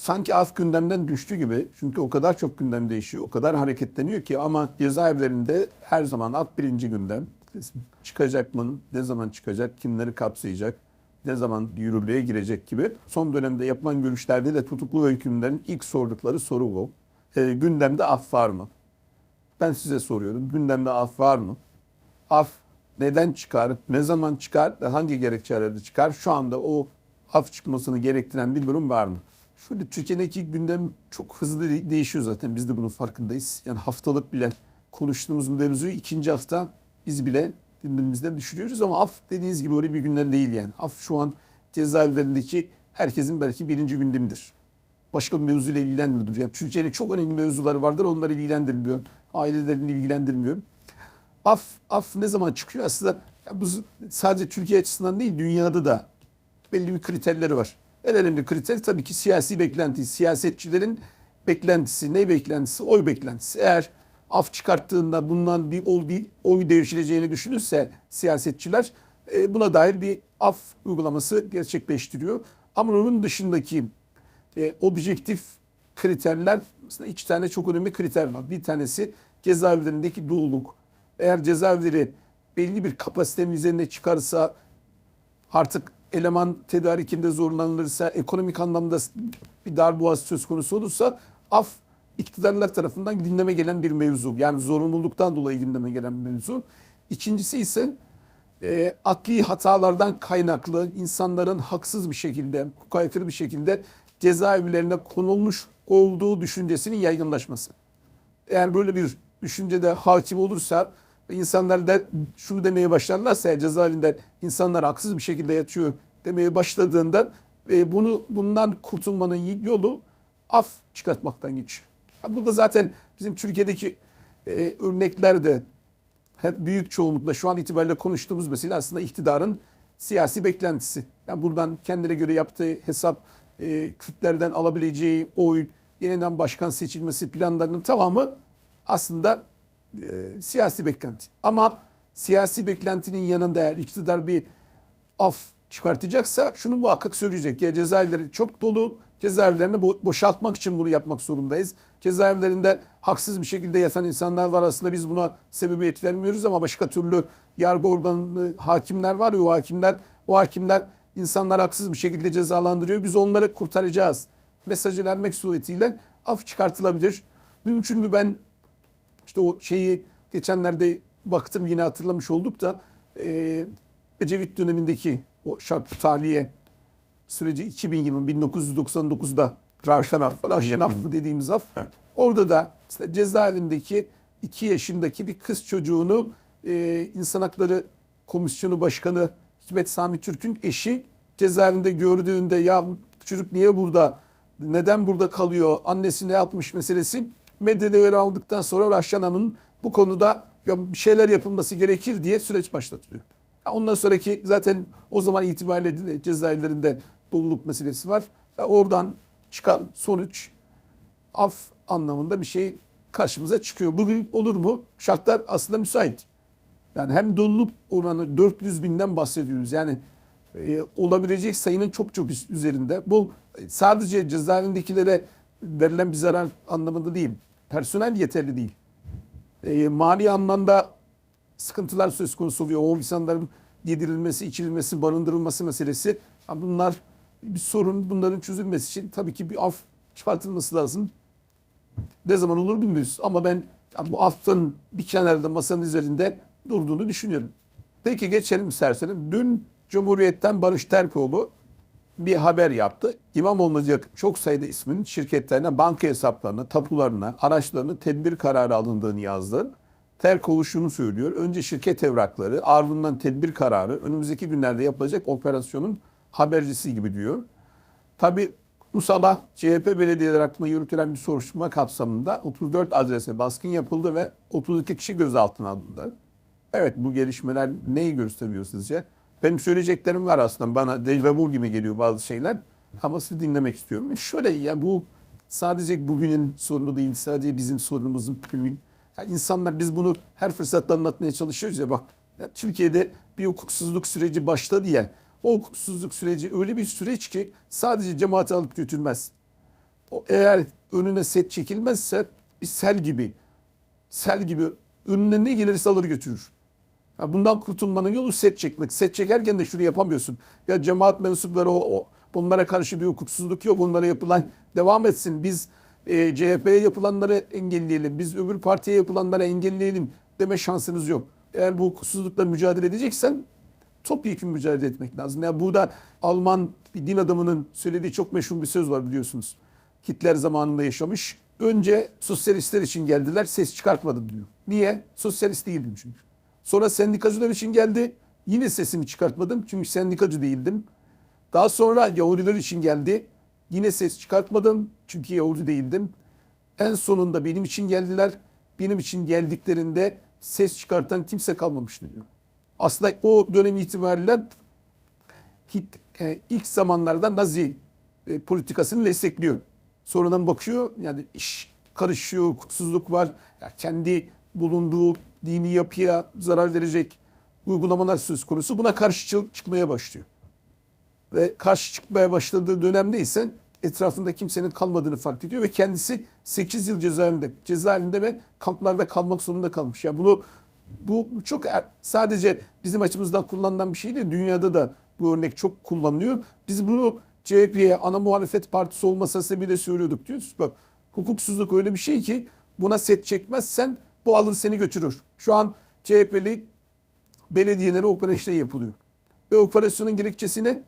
sanki az gündemden düştü gibi. Çünkü o kadar çok gündem değişiyor, o kadar hareketleniyor ki ama cezaevlerinde her zaman at birinci gündem. Çıkacak mı, ne zaman çıkacak, kimleri kapsayacak, ne zaman yürürlüğe girecek gibi. Son dönemde yapılan görüşlerde de tutuklu hükümlerin ilk sordukları soru bu. E, gündemde af var mı? Ben size soruyorum. Gündemde af var mı? Af neden çıkar? Ne zaman çıkar? Hangi gerekçelerle çıkar? Şu anda o af çıkmasını gerektiren bir durum var mı? Şöyle Türkiye'deki gündem çok hızlı de- değişiyor zaten. Biz de bunun farkındayız. Yani haftalık bile konuştuğumuz mevzuyu ikinci hafta biz bile gündemimizden düşürüyoruz ama af dediğiniz gibi öyle bir gündem değil yani. Af şu an cezaevlerindeki herkesin belki birinci gündemidir başka bir mevzuyla ilgilenmiyordur. Yani Türkiye'nin çok önemli mevzuları vardır onları ilgilendirmiyor. Ailelerini ilgilendirmiyor. Af, af ne zaman çıkıyor? Aslında bu sadece Türkiye açısından değil dünyada da belli bir kriterleri var. En önemli kriter tabii ki siyasi beklenti. Siyasetçilerin beklentisi. Ne beklentisi? Oy beklentisi. Eğer af çıkarttığında bundan bir, oy- bir oy devşireceğini düşünürse siyasetçiler e, buna dair bir af uygulaması gerçekleştiriyor. Ama onun dışındaki e, objektif kriterler aslında iki tane çok önemli kriter var. Bir tanesi cezaevlerindeki doluluk. Eğer cezaevleri belli bir kapasitenin üzerine çıkarsa artık eleman tedarikinde zorlanılırsa, ekonomik anlamda bir darboğaz söz konusu olursa af iktidarlar tarafından gündeme gelen bir mevzu. Yani zorunluluktan dolayı gündeme gelen bir mevzu. İkincisi ise e, akli hatalardan kaynaklı insanların haksız bir şekilde, hukuka bir şekilde cezaevlerine konulmuş olduğu düşüncesinin yaygınlaşması. Eğer böyle bir düşüncede hakim olursa insanlar da şunu demeye başlarlarsa cezaevinde insanlar haksız bir şekilde yatıyor demeye başladığında e, bunu bundan kurtulmanın yolu af çıkartmaktan geçiyor. Ha, Bu da zaten bizim Türkiye'deki e, örnekler hep büyük çoğunlukla şu an itibariyle konuştuğumuz mesele aslında iktidarın siyasi beklentisi. Yani buradan kendine göre yaptığı hesap, e, Kürtlerden alabileceği oy, yeniden başkan seçilmesi planlarının tamamı aslında e, siyasi beklenti. Ama siyasi beklentinin yanında eğer iktidar bir af çıkartacaksa şunu muhakkak söyleyecek. Ya cezaevleri çok dolu. Cezaevlerini bo- boşaltmak için bunu yapmak zorundayız. Cezaevlerinde haksız bir şekilde yatan insanlar var aslında biz buna sebebiyet vermiyoruz ama başka türlü yargı organı hakimler var ya o hakimler o hakimler insanlar haksız bir şekilde cezalandırıyor. Biz onları kurtaracağız. Mesajı vermek suretiyle af çıkartılabilir. Mümkün mü ben işte o şeyi geçenlerde baktım yine hatırlamış olduk da e, Ecevit dönemindeki o şart tahliye süreci 2000 yılı 1999'da Ravşan Affı, Ravşan Affı dediğimiz af. Orada da işte cezaevindeki 2 yaşındaki bir kız çocuğunu e, İnsan Hakları Komisyonu Başkanı Hikmet Sami Türk'ün eşi cezaevinde gördüğünde ya çocuk niye burada, neden burada kalıyor, annesi ne yapmış meselesi medyada yer aldıktan sonra Rahşan Hanım'ın bu konuda bir şeyler yapılması gerekir diye süreç başlatılıyor. Ondan sonraki zaten o zaman itibariyle de cezaevlerinde doluluk meselesi var. Oradan çıkan sonuç af anlamında bir şey karşımıza çıkıyor. Bugün olur mu? Şartlar aslında müsait. Yani hem doluluk oranı 400 binden bahsediyoruz. Yani e, olabilecek sayının çok çok üzerinde. Bu e, sadece cezaevindekilere verilen bir zarar anlamında değil. Personel yeterli değil. E, mali anlamda sıkıntılar söz konusu oluyor. O insanların yedirilmesi, içirilmesi, barındırılması meselesi. Bunlar bir sorun. Bunların çözülmesi için tabii ki bir af çıkartılması lazım. Ne zaman olur bilmiyoruz. Ama ben bu affın bir kenarda masanın üzerinde durduğunu düşünüyorum. Peki geçelim isterseniz. Dün Cumhuriyet'ten Barış Terkoğlu bir haber yaptı. İmamoğlu'na çok sayıda ismin şirketlerine, banka hesaplarına, tapularına, araçlarına tedbir kararı alındığını yazdı. Terkoğlu şunu söylüyor. Önce şirket evrakları, ardından tedbir kararı, önümüzdeki günlerde yapılacak operasyonun habercisi gibi diyor. Tabi bu sabah CHP belediyeler hakkında yürütülen bir soruşturma kapsamında 34 adrese baskın yapıldı ve 32 kişi gözaltına alındı. Evet bu gelişmeler neyi gösteriyor sizce? Benim söyleyeceklerim var aslında. Bana dejavu gibi geliyor bazı şeyler. Ama sizi dinlemek istiyorum. E Şöyle ya bu sadece bugünün sorunu değil. Sadece bizim sorunumuzun bugün. Ya insanlar biz bunu her fırsatta anlatmaya çalışıyoruz ya bak. ya Türkiye'de bir hukuksuzluk süreci başladı ya. O hukuksuzluk süreci öyle bir süreç ki sadece cemaati alıp götürmez. o eğer önüne set çekilmezse bir sel gibi sel gibi önüne ne gelirse alır götürür. Bundan kurtulmanın yolu set çekmek. Set çekerken de şunu yapamıyorsun. Ya cemaat mensupları o, o bunlara karşı bir hukuksuzluk yok. Bunlara yapılan devam etsin. Biz e, CHP'ye yapılanları engelleyelim. Biz öbür partiye yapılanları engelleyelim deme şansınız yok. Eğer bu hukuksuzlukla mücadele edeceksen topyekun mücadele etmek lazım. Yani burada Alman bir din adamının söylediği çok meşhur bir söz var biliyorsunuz. Hitler zamanında yaşamış. Önce sosyalistler için geldiler, ses çıkartmadım diyor. Niye? Sosyalist değildim çünkü. Sonra sendikacılar için geldi. Yine sesimi çıkartmadım çünkü sendikacı değildim. Daha sonra Yahudiler için geldi. Yine ses çıkartmadım çünkü Yahudi değildim. En sonunda benim için geldiler. Benim için geldiklerinde ses çıkartan kimse kalmamıştı diyor. Aslında o dönem itibariyle e, ilk zamanlarda Nazi e, politikasını destekliyor. Sonradan bakıyor yani iş karışıyor, hukuksuzluk var. Ya kendi bulunduğu dini yapıya zarar verecek uygulamalar söz konusu. Buna karşı çı- çıkmaya başlıyor. Ve karşı çıkmaya başladığı dönemde ise etrafında kimsenin kalmadığını fark ediyor ve kendisi 8 yıl cezaevinde, cezaevinde ve kamplarda kalmak zorunda kalmış. Yani bunu bu çok er- sadece bizim açımızdan kullanılan bir şey değil. Dünyada da bu örnek çok kullanılıyor. Biz bunu CHP'ye ana muhalefet partisi olmasa sebebiyle söylüyorduk diyoruz. Bak hukuksuzluk öyle bir şey ki buna set çekmezsen bu alın seni götürür. Şu an CHP'li belediyelere operasyon yapılıyor. Ve operasyonun gerekçesine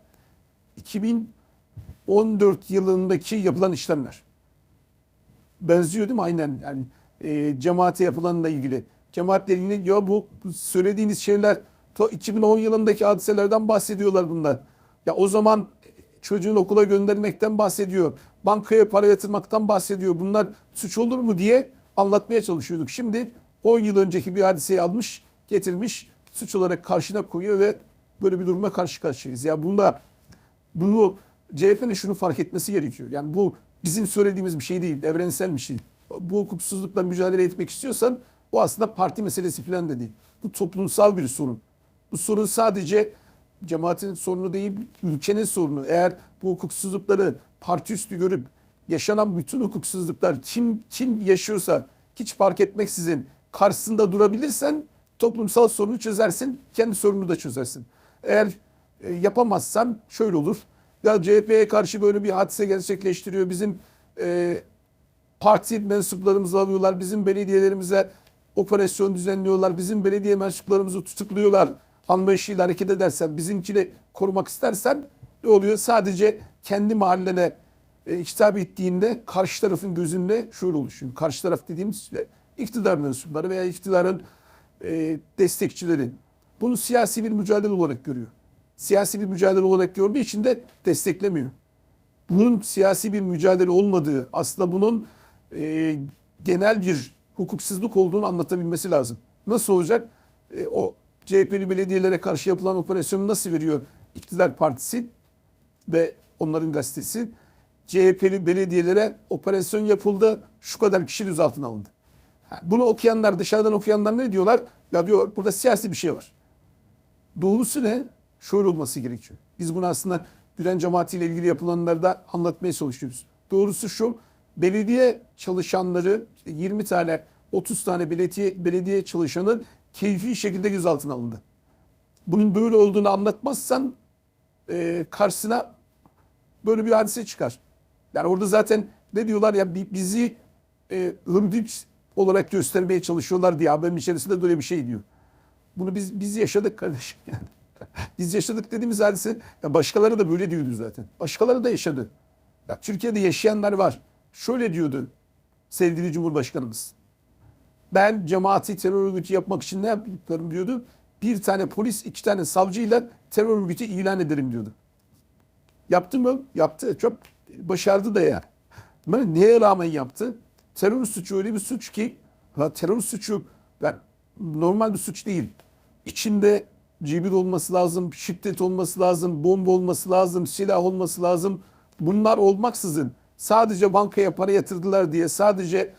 2014 yılındaki yapılan işlemler. Benziyor değil mi? Aynen. Yani e, cemaate yapılanla ilgili. Cemaatle ilgili ya bu söylediğiniz şeyler ta 2010 yılındaki hadiselerden bahsediyorlar bunlar. Ya o zaman çocuğun okula göndermekten bahsediyor. Bankaya para yatırmaktan bahsediyor. Bunlar suç olur mu diye anlatmaya çalışıyorduk. Şimdi 10 yıl önceki bir hadiseyi almış, getirmiş, suç olarak karşına koyuyor ve böyle bir duruma karşı karşıyayız. Ya bunda bunu CHP'nin şunu fark etmesi gerekiyor. Yani bu bizim söylediğimiz bir şey değil, evrensel bir şey. Bu hukuksuzlukla mücadele etmek istiyorsan bu aslında parti meselesi falan da değil. Bu toplumsal bir sorun. Bu sorun sadece cemaatin sorunu değil, ülkenin sorunu. Eğer bu hukuksuzlukları parti üstü görüp yaşanan bütün hukuksuzluklar kim kim yaşıyorsa hiç fark etmeksizin karşısında durabilirsen toplumsal sorunu çözersin, kendi sorununu da çözersin. Eğer e, yapamazsan şöyle olur. Ya CHP'ye karşı böyle bir hadise gerçekleştiriyor. Bizim e, parti mensuplarımızı alıyorlar. Bizim belediyelerimize operasyon düzenliyorlar. Bizim belediye mensuplarımızı tutukluyorlar. Anlayışıyla hareket edersen, bizimkini korumak istersen ne oluyor? Sadece kendi mahallene e, hitap ettiğinde karşı tarafın gözünde şöyle oluşuyor. Karşı taraf dediğimiz iktidar mensupları veya iktidarın e, destekçileri. Bunu siyasi bir mücadele olarak görüyor. Siyasi bir mücadele olarak gördüğü için de desteklemiyor. Bunun siyasi bir mücadele olmadığı, aslında bunun e, genel bir hukuksuzluk olduğunu anlatabilmesi lazım. Nasıl olacak? E, o CHP'li belediyelere karşı yapılan operasyonu nasıl veriyor iktidar partisi ve onların gazetesi? CHP'li belediyelere operasyon yapıldı, şu kadar kişi gözaltına alındı. Bunu okuyanlar, dışarıdan okuyanlar ne diyorlar? Ya diyor burada siyasi bir şey var. Doğrusu ne? Şöyle olması gerekiyor. Biz bunu aslında Gülen cemaati ile ilgili yapılanlarda anlatmaya çalışıyoruz. Doğrusu şu, belediye çalışanları, işte 20 tane, 30 tane belediye, belediye çalışanın keyfi şekilde gözaltına alındı. Bunun böyle olduğunu anlatmazsan e, karşısına böyle bir hadise çıkar. Yani orada zaten ne diyorlar ya bi- bizi e, hırdiç olarak göstermeye çalışıyorlar diye haberin içerisinde böyle bir şey diyor. Bunu biz biz yaşadık kardeşim biz yaşadık dediğimiz hadise başkaları da böyle diyordu zaten. Başkaları da yaşadı. Ya Türkiye'de yaşayanlar var. Şöyle diyordu sevgili Cumhurbaşkanımız. Ben cemaati terör örgütü yapmak için ne yaptıklarım diyordu. Bir tane polis, iki tane savcıyla terör örgütü ilan ederim diyordu. Yaptı mı? Yaptı. Çok başardı da ya. Ama neye rağmen yaptı? Terör suçu öyle bir suç ki ha, terör suçu ben, normal bir suç değil. İçinde cibir olması lazım, şiddet olması lazım, bomba olması lazım, silah olması lazım. Bunlar olmaksızın sadece bankaya para yatırdılar diye, sadece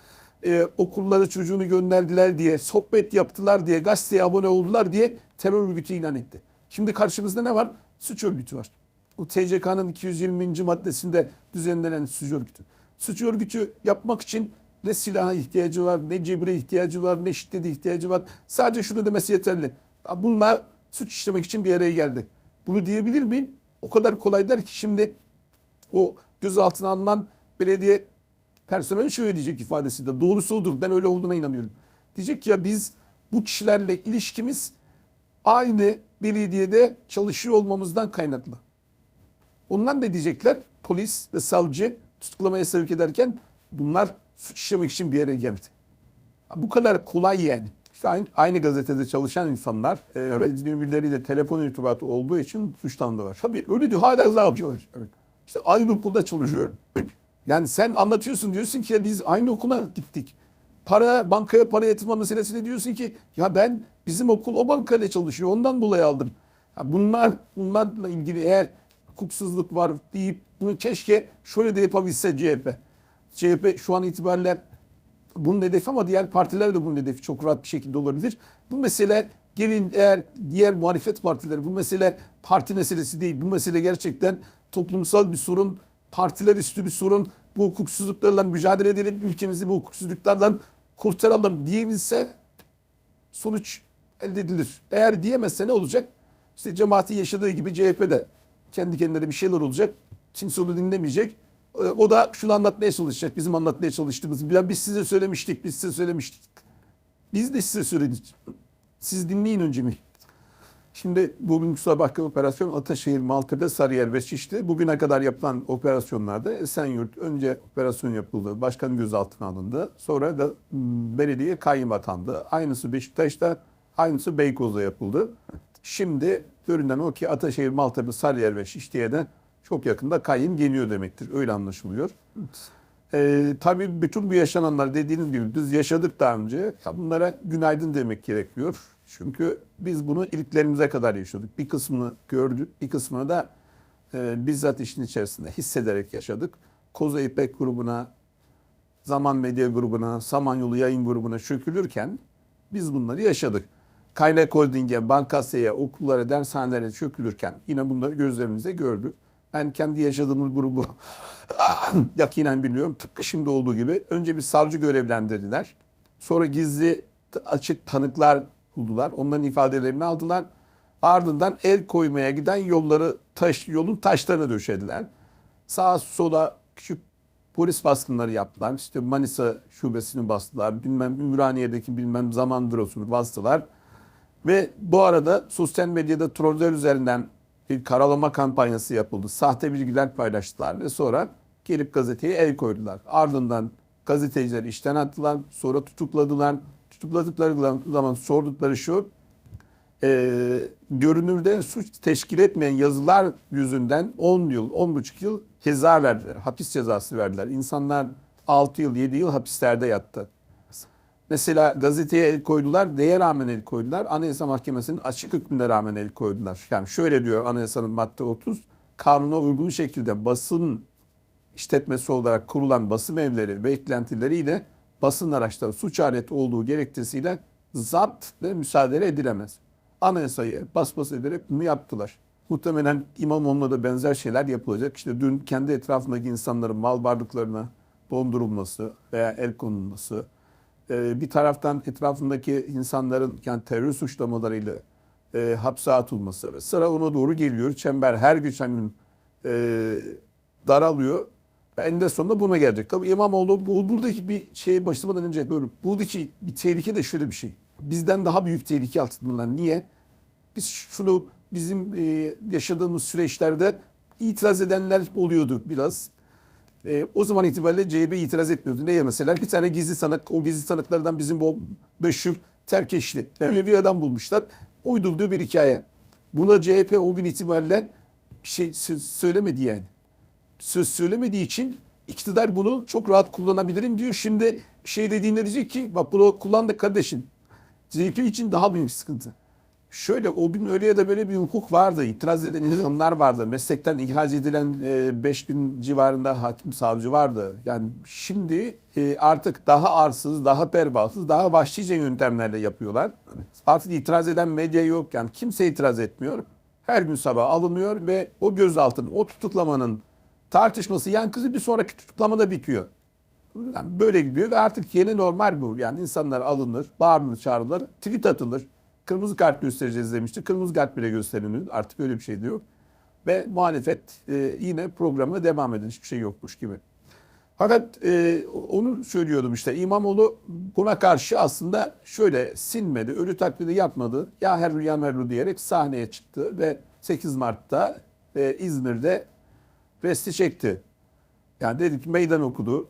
e, okullara çocuğunu gönderdiler diye, sohbet yaptılar diye, gazeteye abone oldular diye terör örgütü ilan etti. Şimdi karşımızda ne var? Suç örgütü var. Bu TCK'nın 220. maddesinde düzenlenen suç örgütü. suç örgütü yapmak için ne silaha ihtiyacı var, ne cebre ihtiyacı var, ne şiddete ihtiyacı var. Sadece şunu demesi yeterli. Bunlar suç işlemek için bir araya geldi. Bunu diyebilir miyim? O kadar kolay der ki şimdi o gözaltına alınan belediye personeli şöyle diyecek ifadesi de doğrusu odur. Ben öyle olduğuna inanıyorum. Diyecek ki ya biz bu kişilerle ilişkimiz aynı belediyede çalışıyor olmamızdan kaynaklı. Ondan da diyecekler polis ve savcı tutuklamaya sevk ederken bunlar suç işlemek için bir yere geldi. Bu kadar kolay yani. İşte aynı, aynı gazetede çalışan insanlar e, öğrenci birileriyle telefon irtibatı olduğu için suçlandılar. Tabii öyle diyor hala yapıyorlar? Evet. İşte aynı okulda çalışıyorum. Yani sen anlatıyorsun diyorsun ki ya biz aynı okula gittik. Para, bankaya para yatırma meselesinde diyorsun ki ya ben bizim okul o bankayla çalışıyor ondan dolayı aldım. Ya bunlar bunlarla ilgili eğer hukuksuzluk var deyip bunu keşke şöyle de yapabilse CHP. CHP şu an itibariyle bunun hedefi ama diğer partiler de bunun hedefi çok rahat bir şekilde olabilir. Bu mesele gelin eğer diğer muhalefet partileri bu mesele parti meselesi değil. Bu mesele gerçekten toplumsal bir sorun, partiler üstü bir sorun. Bu hukuksuzluklarla mücadele edelim, ülkemizi bu hukuksuzluklardan kurtaralım diyebilse sonuç elde edilir. Eğer diyemezse ne olacak? İşte cemaatin yaşadığı gibi CHP'de kendi kendine bir şeyler olacak. Kimse onu dinlemeyecek. Ee, O da şunu anlatmaya çalışacak. Bizim anlatmaya çalıştığımız. Biz size söylemiştik, biz size söylemiştik. Biz de size söyledik. Siz dinleyin önce mi? Şimdi bugünkü sabahki operasyon Ataşehir, Maltepe, Sarıyer ve Şişli. Bugüne kadar yapılan operasyonlarda Esenyurt önce operasyon yapıldı. Başkan gözaltına alındı. Sonra da m, belediye kayyum atandı. Aynısı Beşiktaş'ta, aynısı Beykoz'da yapıldı. Şimdi görünen o ki Ataşehir, Maltepe, Sarıyer ve Şişli'ye de çok yakında kayyum geliyor demektir. Öyle anlaşılıyor. Ee, tabii bütün bu yaşananlar dediğiniz gibi biz yaşadık daha önce. Ya bunlara günaydın demek gerekiyor. Çünkü biz bunu iliklerimize kadar yaşadık. Bir kısmını gördük, bir kısmını da e, bizzat işin içerisinde hissederek yaşadık. Koza İpek grubuna, Zaman Medya grubuna, Samanyolu Yayın grubuna çökülürken biz bunları yaşadık. Kaynak Holding'e, Bankasya'ya, okullara, dershanelere çökülürken yine bunları gözlerimizde gördük. Ben kendi yaşadığımız grubu yakinen biliyorum. Tıpkı şimdi olduğu gibi. Önce bir savcı görevlendirdiler. Sonra gizli açık tanıklar buldular. Onların ifadelerini aldılar. Ardından el koymaya giden yolları taş, yolun taşlarına döşediler. Sağa sola küçük polis baskınları yaptılar. İşte Manisa şubesini bastılar. Bilmem Ümraniye'deki bilmem zaman bürosunu bastılar. Ve bu arada sosyal medyada troller üzerinden bir karalama kampanyası yapıldı. Sahte bilgiler paylaştılar ve sonra gelip gazeteye el koydular. Ardından gazetecileri işten attılar, sonra tutukladılar. Tutukladıkları zaman sordukları şu, e, görünürde suç teşkil etmeyen yazılar yüzünden 10 yıl, 10,5 yıl ceza verdiler. Hapis cezası verdiler. İnsanlar 6 yıl, 7 yıl hapislerde yattı. Mesela gazeteye el koydular, neye rağmen el koydular? Anayasa Mahkemesi'nin açık hükmüne rağmen el koydular. Yani şöyle diyor Anayasanın madde 30, kanuna uygun şekilde basın işletmesi olarak kurulan basın evleri beklentileriyle basın araçları suç aleti olduğu gerekçesiyle zapt ve müsaade edilemez. Anayasayı basbas ederek bunu yaptılar. Muhtemelen İmamoğlu'na da benzer şeyler yapılacak. İşte dün kendi etrafındaki insanların mal varlıklarına dondurulması veya el konulması, ee, bir taraftan etrafındaki insanların yani terör suçlamalarıyla e, hapse atılması ve sıra ona doğru geliyor. Çember her geçen gün e, daralıyor. Ve eninde sonunda buna gelecek. Tabii İmamoğlu bu, buradaki bir şey başlamadan önce böyle buradaki bir tehlike de şöyle bir şey. Bizden daha büyük tehlike altındalar. Niye? Biz şunu bizim e, yaşadığımız süreçlerde itiraz edenler oluyordu biraz. E, o zaman itibariyle CHP itiraz etmiyordu. Neye mesela? Bir tane gizli sanık, o gizli sanıklardan bizim bu meşhur Terkeşli. Öyle bir adam bulmuşlar. Uydurduğu bir hikaye. Buna CHP o gün itibariyle bir şey söz söylemedi yani. Söz söylemediği için iktidar bunu çok rahat kullanabilirim diyor. Şimdi şey dediğinde diyecek ki bak bunu kullandık kardeşim. CHP için daha büyük sıkıntı. Şöyle o gün öyle ya da böyle bir hukuk vardı. İtiraz eden insanlar vardı. Meslekten ihraç edilen 5 bin civarında hakim savcı vardı. Yani şimdi e, artık daha arsız, daha pervasız, daha vahşice yöntemlerle yapıyorlar. Artık itiraz eden medya yok. Yani kimse itiraz etmiyor. Her gün sabah alınıyor ve o gözaltının, o tutuklamanın tartışması yankısı bir sonraki tutuklamada bitiyor. Yani böyle gidiyor ve artık yeni normal bu. Yani insanlar alınır, bağırılır, çağrılır, tweet atılır. Kırmızı kart göstereceğiz demişti. Kırmızı kart bile gösterilir. Artık öyle bir şey diyor. Ve muhalefet e, yine programına devam edin. Hiçbir şey yokmuş gibi. Fakat e, onu söylüyordum işte İmamoğlu buna karşı aslında şöyle sinmedi, ölü taklidi yapmadı. Ya her rüya merlu diyerek sahneye çıktı ve 8 Mart'ta e, İzmir'de resti çekti. Yani dedi ki meydan okudu.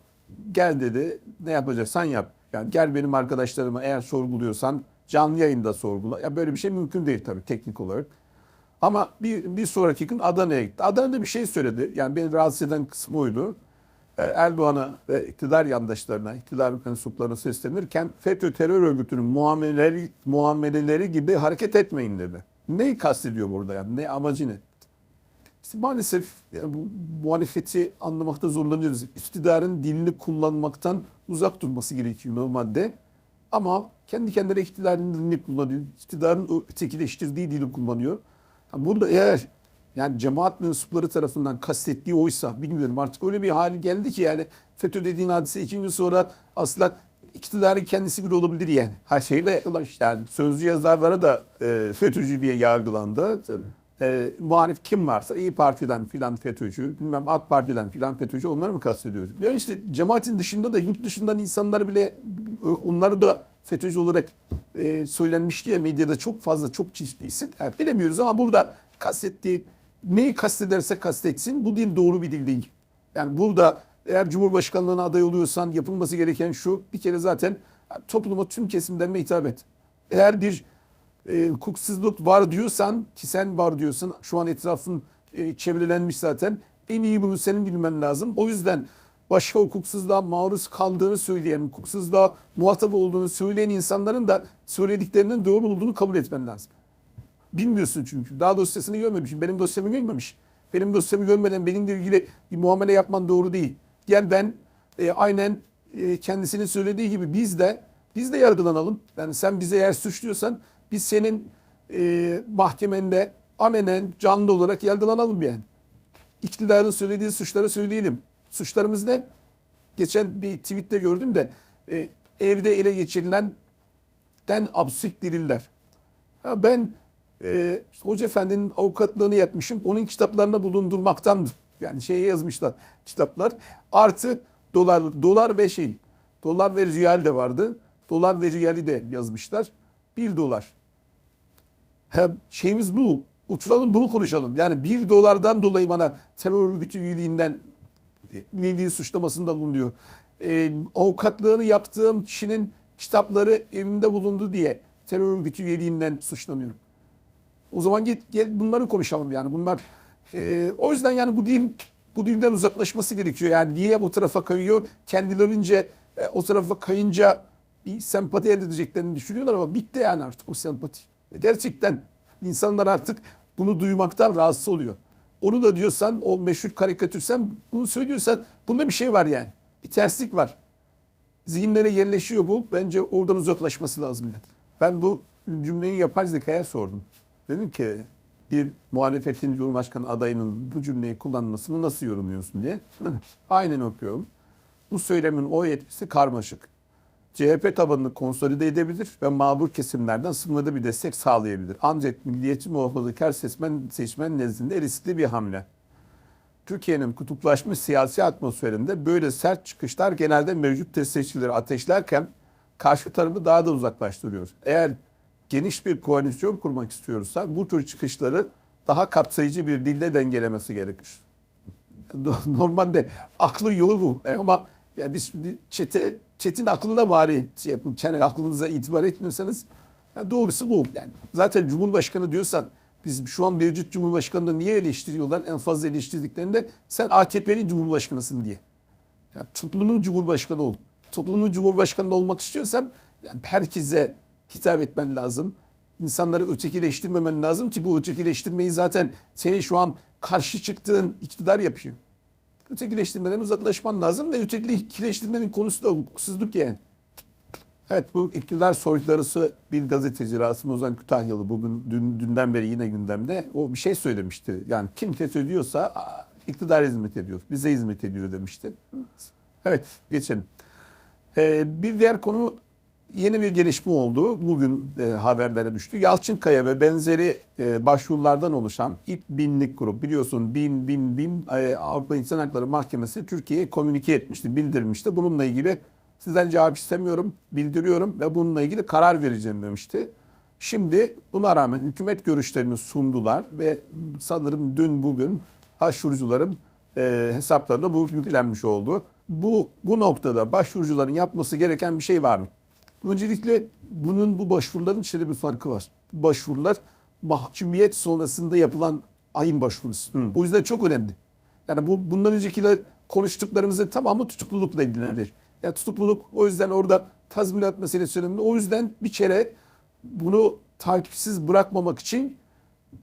Gel dedi ne yapacaksan yap. Yani gel benim arkadaşlarımı eğer sorguluyorsan canlı yayında sorgula. Ya böyle bir şey mümkün değil tabii teknik olarak. Ama bir, bir sonraki gün Adana'ya gitti. Adana'da bir şey söyledi. Yani beni rahatsız eden kısmı oydu. Ee, Erdoğan'a ve iktidar yandaşlarına, iktidar mensuplarına seslenirken FETÖ terör örgütünün muameleleri, muameleleri gibi hareket etmeyin dedi. Neyi kastediyor burada yani? Ne amacı ne? İşte maalesef yani bu muhalefeti anlamakta zorlanıyoruz. İktidarın dilini kullanmaktan uzak durması gerekiyor normalde. Ama kendi kendine iktidarın dilini kullanıyor. İktidarın ötekileştirdiği dili kullanıyor. Yani burada eğer yani cemaat mensupları tarafından kastettiği oysa bilmiyorum artık öyle bir hali geldi ki yani FETÖ dediğin hadise iki gün sonra aslında iktidarın kendisi bile olabilir yani. Her şeyle işte yani sözlü yazarlara da e, FETÖ'cü diye yargılandı. E, muhalif kim varsa İyi Parti'den filan FETÖ'cü, bilmem AK Parti'den filan FETÖ'cü onları mı kastediyoruz? Yani işte cemaatin dışında da yurt dışından insanlar bile onları da FETÖ'cü olarak e, söylenmişti ya medyada çok fazla çok çeşitli. Yani bilemiyoruz ama burada kastettiği neyi kastederse kastetsin bu dil doğru bir dil değil. Yani burada eğer Cumhurbaşkanlığına aday oluyorsan yapılması gereken şu bir kere zaten topluma tüm kesimlerine hitap et. Eğer bir e, hukuksuzluk var diyorsan ki sen var diyorsun şu an etrafın e, çevrelenmiş zaten en iyi bunu senin bilmen lazım. O yüzden başka hukuksuzluğa maruz kaldığını söyleyen, hukuksuzluğa muhatap olduğunu söyleyen insanların da söylediklerinin doğru olduğunu kabul etmen lazım. Bilmiyorsun çünkü. Daha dosyasını görmemişim. Benim dosyamı görmemiş. Benim dosyamı görmeden benimle ilgili bir muamele yapman doğru değil. Yani ben e, aynen e, kendisinin söylediği gibi biz de biz de yargılanalım. Yani sen bize eğer suçluyorsan biz senin e, mahkemende amenen canlı olarak yargılanalım yani. İktidarın söylediği suçları söyleyelim. Suçlarımız ne? Geçen bir tweette gördüm de e, evde ele geçirilenden absürt deliller. Ha ben e, Hoca Efendi'nin avukatlığını yapmışım. Onun kitaplarında bulundurmaktan yani şeye yazmışlar kitaplar. Artı dolar, dolar ve şey. Dolar ve riyal de vardı. Dolar ve riyali de yazmışlar. Bir dolar. Hem şeyimiz bu. Oturalım bunu konuşalım. Yani bir dolardan dolayı bana terör örgütü üyeliğinden üyeliği suçlamasında bulunuyor. E, avukatlığını yaptığım kişinin kitapları evimde bulundu diye terör örgütü üyeliğinden suçlanıyorum. O zaman git gel bunları konuşalım yani. Bunlar e, o yüzden yani bu din bu dinden uzaklaşması gerekiyor. Yani niye bu tarafa kayıyor? Kendilerince e, o tarafa kayınca bir sempati elde edeceklerini düşünüyorlar ama bitti yani artık o sempati. Gerçekten insanlar artık bunu duymaktan rahatsız oluyor. Onu da diyorsan o meşhur karikatürsen bunu söylüyorsan bunda bir şey var yani. Bir terslik var. Zihinlere yerleşiyor bu. Bence oradan uzaklaşması lazım. Yani. Ben bu cümleyi yapay zekaya sordum. Dedim ki bir muhalefetin Cumhurbaşkanı adayının bu cümleyi kullanmasını nasıl yorumluyorsun diye. Aynen okuyorum. Bu söylemin o yetkisi karmaşık. CHP tabanını konsolide edebilir ve mağdur kesimlerden sınırlı bir destek sağlayabilir. Ancak milliyetçi muhafazakar seçmen, seçmen nezdinde riskli bir hamle. Türkiye'nin kutuplaşmış siyasi atmosferinde böyle sert çıkışlar genelde mevcut destekçileri ateşlerken karşı tarafı daha da uzaklaştırıyor. Eğer geniş bir koalisyon kurmak istiyorsa bu tür çıkışları daha kapsayıcı bir dille dengelemesi gerekir. Normalde aklı yolu bu. E ama yani biz çete, çetin aklına bari şey yapın. Kendi aklınıza itibar etmiyorsanız yani doğrusu bu. Yani zaten Cumhurbaşkanı diyorsan biz şu an mevcut Cumhurbaşkanı'nı niye eleştiriyorlar? En fazla eleştirdiklerinde sen AKP'nin Cumhurbaşkanısın diye. Yani toplumun Cumhurbaşkanı ol. Toplumun Cumhurbaşkanı olmak istiyorsan yani herkese hitap etmen lazım. İnsanları ötekileştirmemen lazım ki bu ötekileştirmeyi zaten senin şu an karşı çıktığın iktidar yapıyor. Ötekileştirmeden uzaklaşman lazım ve ötekileştirmenin konusu da hukuksuzluk yani. Evet bu iktidar soytarısı bir gazeteci Rasim Ozan Kütahyalı bugün dün, dünden beri yine gündemde o bir şey söylemişti. Yani kim FETÖ diyorsa iktidara hizmet ediyor, bize hizmet ediyor demişti. Evet, geçelim. Ee, bir diğer konu yeni bir gelişme oldu. Bugün e, haberlere düştü. Yalçınkaya ve benzeri e, başvurulardan oluşan ilk binlik grup biliyorsun bin bin bin e, Avrupa İnsan Hakları Mahkemesi Türkiye'ye komünike etmişti, bildirmişti. Bununla ilgili sizden cevap istemiyorum, bildiriyorum ve bununla ilgili karar vereceğim demişti. Şimdi buna rağmen hükümet görüşlerini sundular ve sanırım dün bugün başvurucuların e, hesaplarında bu yüklenmiş oldu. Bu, bu noktada başvurucuların yapması gereken bir şey var mı? Öncelikle bunun bu başvuruların şöyle bir farkı var. Başvurular mahkumiyet sonrasında yapılan ayın başvurusu. O yüzden çok önemli. Yani bu bundan öncekiler konuştuklarımızın tamamı tutuklulukla ilgilidir. Yani tutukluluk o yüzden orada tazminat meselesi önemli. O yüzden bir kere bunu takipsiz bırakmamak için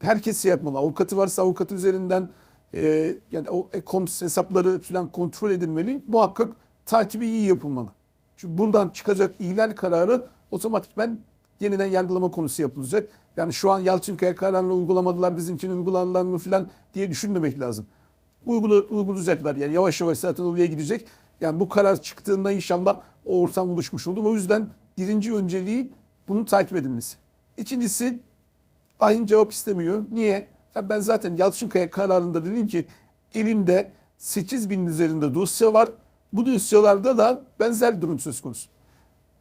herkes şey yapmalı. Avukatı varsa avukat üzerinden e, yani o e-koms hesapları falan kontrol edilmeli. Muhakkak takibi iyi yapılmalı. Çünkü bundan çıkacak ihlal kararı otomatikmen yeniden yargılama konusu yapılacak. Yani şu an Yalçınkaya kararını uygulamadılar bizimkini uyguladılar mı falan diye düşünmemek lazım. Uygula, uygulayacaklar yani yavaş yavaş zaten oraya gidecek. Yani bu karar çıktığında inşallah o ortam oluşmuş oldu. O yüzden birinci önceliği bunun takip edilmesi. İkincisi aynı cevap istemiyor. Niye? Ya ben zaten Yalçınkaya kararında dedim ki elimde 8 bin üzerinde dosya var. Bu dosyalarda da benzer durum söz konusu.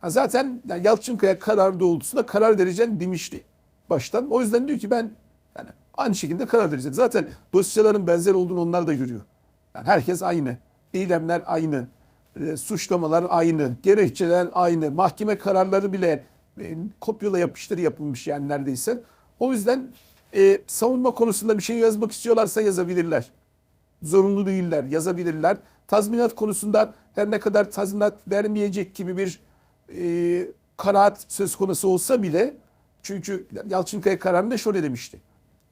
Ha zaten yani Yalçınkaya karar doğrultusunda karar vereceğim demişti baştan. O yüzden diyor ki ben yani aynı şekilde karar vereceğim. Zaten dosyaların benzer olduğunu onlar da görüyor. Yani herkes aynı. Eylemler aynı. E, suçlamalar aynı. Gerekçeler aynı. Mahkeme kararları bile e, kopyala yapıştır yapılmış yani neredeyse. O yüzden e, savunma konusunda bir şey yazmak istiyorlarsa yazabilirler. Zorunlu değiller, yazabilirler. Tazminat konusunda her ne kadar tazminat vermeyecek gibi bir e, kanaat söz konusu olsa bile çünkü Yalçınkaya kararında şöyle demişti.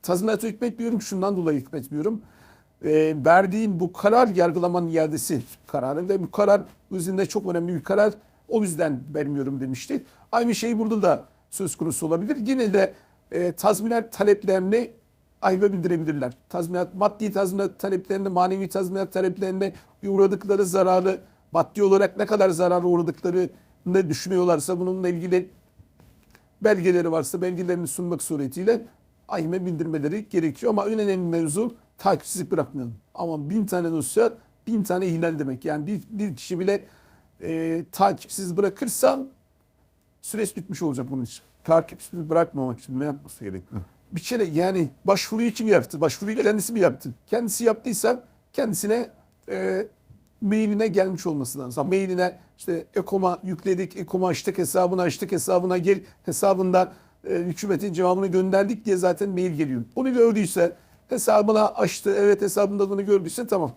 Tazminat hükmetmiyorum şundan dolayı hükmetmiyorum. E, verdiğim bu karar yargılamanın iadesi kararı ve bu karar üzerinde çok önemli bir karar. O yüzden vermiyorum demişti. Aynı şey burada da söz konusu olabilir. Yine de e, tazminat taleplerini ayıba bildirebilirler. Tazminat, maddi tazminat taleplerini, manevi tazminat taleplerini uğradıkları zararı, maddi olarak ne kadar zarar uğradıkları ne düşünüyorlarsa bununla ilgili belgeleri varsa belgelerini sunmak suretiyle ayime bildirmeleri gerekiyor. Ama en önemli mevzu takipsizlik bırakmayalım. Ama bin tane dosya bin tane ihlal demek. Yani bir, bir kişi bile e, takipsiz bırakırsa süreç bitmiş olacak bunun için. Takipsiz bırakmamak için ne yapması gerekiyor? Bir kere yani başvuruyu kim yaptı? Başvuruyu kendisi mi yaptı? Kendisi yaptıysa kendisine e, mailine gelmiş olması lazım. Mailine işte Ekom'a yükledik, Ekom'a açtık hesabını açtık hesabına gel hesabında e, hükümetin cevabını gönderdik diye zaten mail geliyor. Onu gördüyse hesabına açtı, evet hesabında adını gördüyse tamam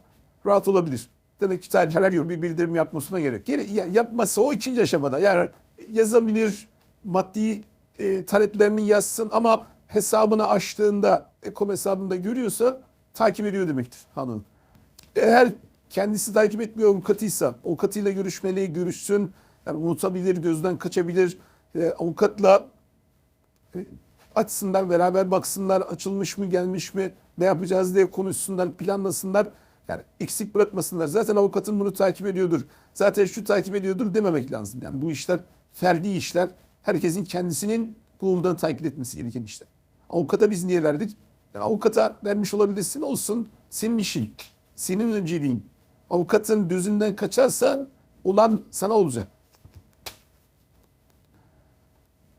rahat olabilir. Demek ki sadece herhangi bir bildirim yapmasına gerek. Geri, ya, yapmazsa o ikinci aşamada. Yani yazabilir, maddi e, taleplerini yazsın ama hesabını açtığında, Ekom hesabında görüyorsa takip ediyor demektir hanım. Eğer kendisi takip etmiyor avukatıysa, avukatıyla görüşmeli, görüşsün, yani unutabilir, gözden kaçabilir, e, avukatla e, açsınlar, beraber baksınlar, açılmış mı, gelmiş mi, ne yapacağız diye konuşsunlar, planlasınlar. Yani eksik bırakmasınlar. Zaten avukatın bunu takip ediyordur. Zaten şu takip ediyordur dememek lazım. Yani bu işler ferdi işler. Herkesin kendisinin bulunduğunu takip etmesi gereken işler. Avukata biz niye verdik? Yani avukata vermiş olabilirsin olsun. Senin işin. Senin önceliğin. Avukatın gözünden kaçarsa olan sana olacak.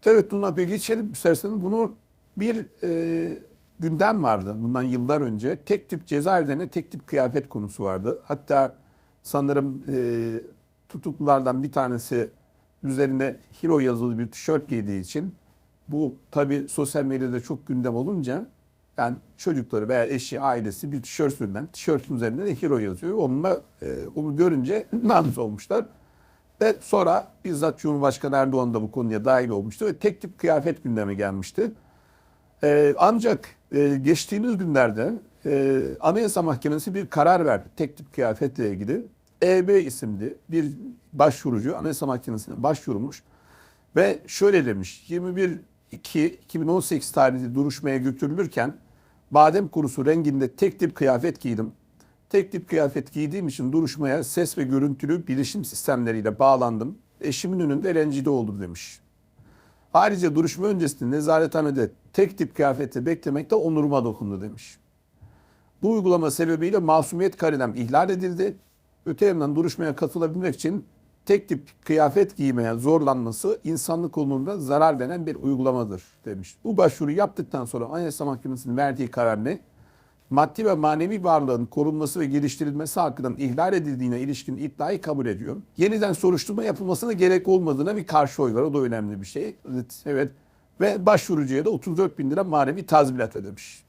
Evet Nurullah Bey geçelim isterseniz. Bunu bir e, gündem vardı bundan yıllar önce. Tek tip cezaevlerine tek tip kıyafet konusu vardı. Hatta sanırım e, tutuklulardan bir tanesi üzerinde hero yazılı bir tişört giydiği için bu tabi sosyal medyada çok gündem olunca yani çocukları veya eşi, ailesi bir tişört sürülen, tişörtün üzerinde de hero yazıyor. Onunla e, onu görünce namus olmuşlar. Ve sonra bizzat Cumhurbaşkanı Erdoğan da bu konuya dahil olmuştu ve tek tip kıyafet gündeme gelmişti. E, ancak e, geçtiğimiz günlerde e, Anayasa Mahkemesi bir karar verdi tek tip kıyafetle ilgili. EB isimli bir başvurucu Anayasa Mahkemesi'ne başvurmuş ve şöyle demiş 21 2 2018 tarihli duruşmaya götürülürken badem kurusu renginde tek tip kıyafet giydim. Tek tip kıyafet giydiğim için duruşmaya ses ve görüntülü bilişim sistemleriyle bağlandım. Eşimin önünde rencide oldum demiş. Ayrıca duruşma öncesinde nezarethanede tek tip kıyafette beklemek de onuruma dokundu demiş. Bu uygulama sebebiyle masumiyet karinem ihlal edildi. Öte yandan duruşmaya katılabilmek için tek tip kıyafet giymeye zorlanması insanlık onuruna zarar veren bir uygulamadır demiş. Bu başvuru yaptıktan sonra Anayasa Mahkemesi'nin verdiği karar ne? Maddi ve manevi varlığın korunması ve geliştirilmesi hakkının ihlal edildiğine ilişkin iddiayı kabul ediyor. Yeniden soruşturma yapılmasına gerek olmadığına bir karşı oy var. O da önemli bir şey. Evet. evet. Ve başvurucuya da 34 bin lira manevi tazminat ödemiş.